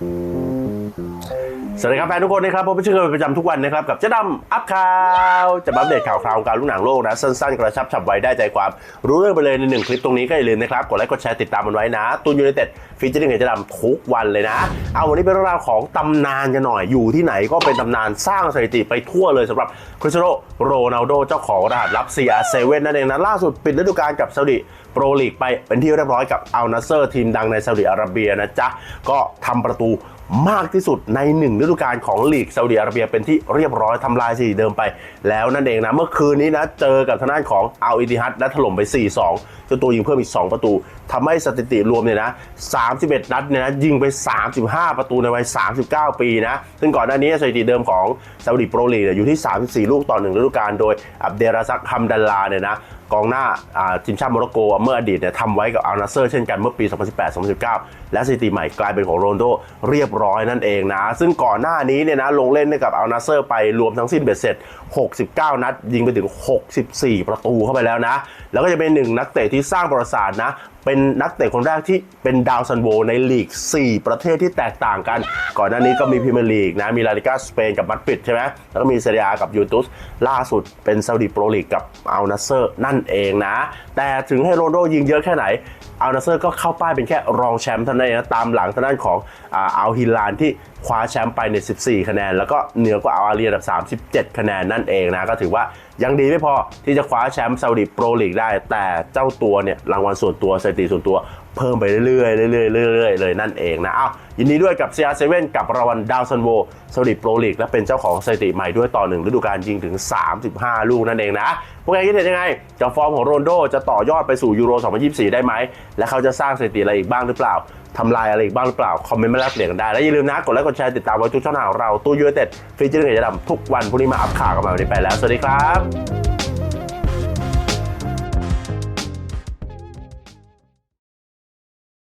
Mm-hmm. สวัสดีครับแฟนทุกคนนะครับผมเป็นชื่อเป็นประจำทุกวันนะครับ กับเจ๊ดำอัพข่าว จะมาอัปเดตข่าวคราวการลูกหนังโลกนะ สั้นๆ กระชับฉับไวได้ใจความ รู้เรื่องไปเลยในหนึ่งคลิปตรงนี้ก็อย่าลืมนะครับ กดไลค์กดแชร์ติดตามมันไว้นะ ตูนยูไนเต็ดฟีเจอริ่งกับเจ๊ดำทุกวันเลยนะ เอาวันนี้เป็นเรื่องราวของตำนานกันหน่อยอยู่ที่ไหนก็เป็นตำนานสร้างสถิติไปทั่วเลยสำหรับคริสเตียโนโรนัลโดเจ้าของรหัสลับ CR7 นั่นเองนะล่าสุดปิดฤดูกาลกับซาอุดิโปรลีกไปเป็นที่เรียบร้อยกับอัลนาเซอร์ทีมดังในซาอุดิอาระเบียนะจ๊ะก็ทำประตู มากที่สุดในหนึ่งฤดูกาลของลีกซาอุดิอาระเบียเป็นที่เรียบร้อยทำลายสถิติเดิมไป แล้วนั่นเองนะเมื่อคืนนี้นะเจอกับทางด้านของอัลอิติฮัดและถล่มไป 4-2เจ้าตัวยิงเพิ่มอีก 2 ประตูทำให้สถิติรวมเนี่ยนะ 31 นัดเนี่ยนะยิงไป 35 ประตูในวัย 39 ปีนะ ซึ่งก่อนหน้านี้สถิติเดิมของซาอุดิโปรลีกเนี่ยอยู่ที่ 34 ลูกต่อหนึ่งฤดูกาลโดยอับเดราซักฮัมดัลลาเนี่ยนะ กองหน้าทีมชาติโมร็อกโกเมื่ออดีตเนี่ยทำไว้กับอัลนาเซอร์เช่นกันเมื่อปี 2018-2019 และสถิติใหม่กลายเป็นของโรนโดเรียบร้อยนั่นเองนะ ซึ่งก่อนหน้านี้เนี่ยนะลงเล่นให้กับอัลนาเซอร์ไปรวมทั้งสิ้นเบ็ดเสร็จ 69 นัด ยิงไปถึง 64 ประตูเข้าไปแล้วนะ แล้วก็จะเป็นหนึ่งนักเตะที่สร้างประวัติศาสตร์นะเป็นนักเตะคนแรกที่เป็นดาวซันโวในลีก 4 ประเทศที่แตกต่างกัน ก่อนหน้านี้ก็มีพรีเมียร์ลีกนะ มีลาลิกาสเปนกับมัดปิดใช่ไหมแล้วก็มีเซเรียกับยูทูสล่าสุดเป็นซาอุดิโปรลีกกับอัลนาเซอร์นั่นเองนะ แต่ถึงให้โรนลโดยิงเยอะแค่ไหนอัลนาเซอร์ก็เข้าป้ายเป็นแค่รองแชมป์เท่านั้นเองนะตามหลังทางด้านของอัลฮิลานที่คว้าแชมป์ไปใน 14 คะแนน แล้วก็เหนือกว่าอัลอาลีอันดับ 37 คะแนนนั่นเองนะก็ถือว่า ยังดีไม่พอที่จะคว้าแชมป์ซาอุดิโปรลีกได้ แต่เจ้าตัวเนี่ยรางวัลส่วนตัวสถิติส่วนตัวเพิ่มไปเรื่อยๆเรื่อยๆเรื่อยๆเลยนั่นเองนะอ้าวยินดีด้วยกับ CR7 กับรางวัลดาวซันโวซาอุดิโปรลีกและเป็นเจ้าของสถิติใหม่ด้วยต่อหนึ่งฤดูกาลยิงถึง 35 ลูกนั่นเองนะ พวกแกคิดเห็นยังไงจากฟอร์มของโรนโดจะต่อยอดไปสู่ยูโร 2024 ได้ไหม และเขาจะสร้างสถิติอะไรอีกบ้างหรือเปล่าทำลายอะไรอีกบ้างหรือเปล่า คอมเมนต์มาแลกเปลี่ยนกันได้ และอย่าลืมนะ กดไลค์กดแชร์ติดตามไว้ทุกช่องทางของเราตู้ยูเต็ดฟีเจอร์เงยจะดำทุกวันพรุ่งนี้มาอัพข่าวกันใหม่วันนี้ไปแล้วสวัสดีครับ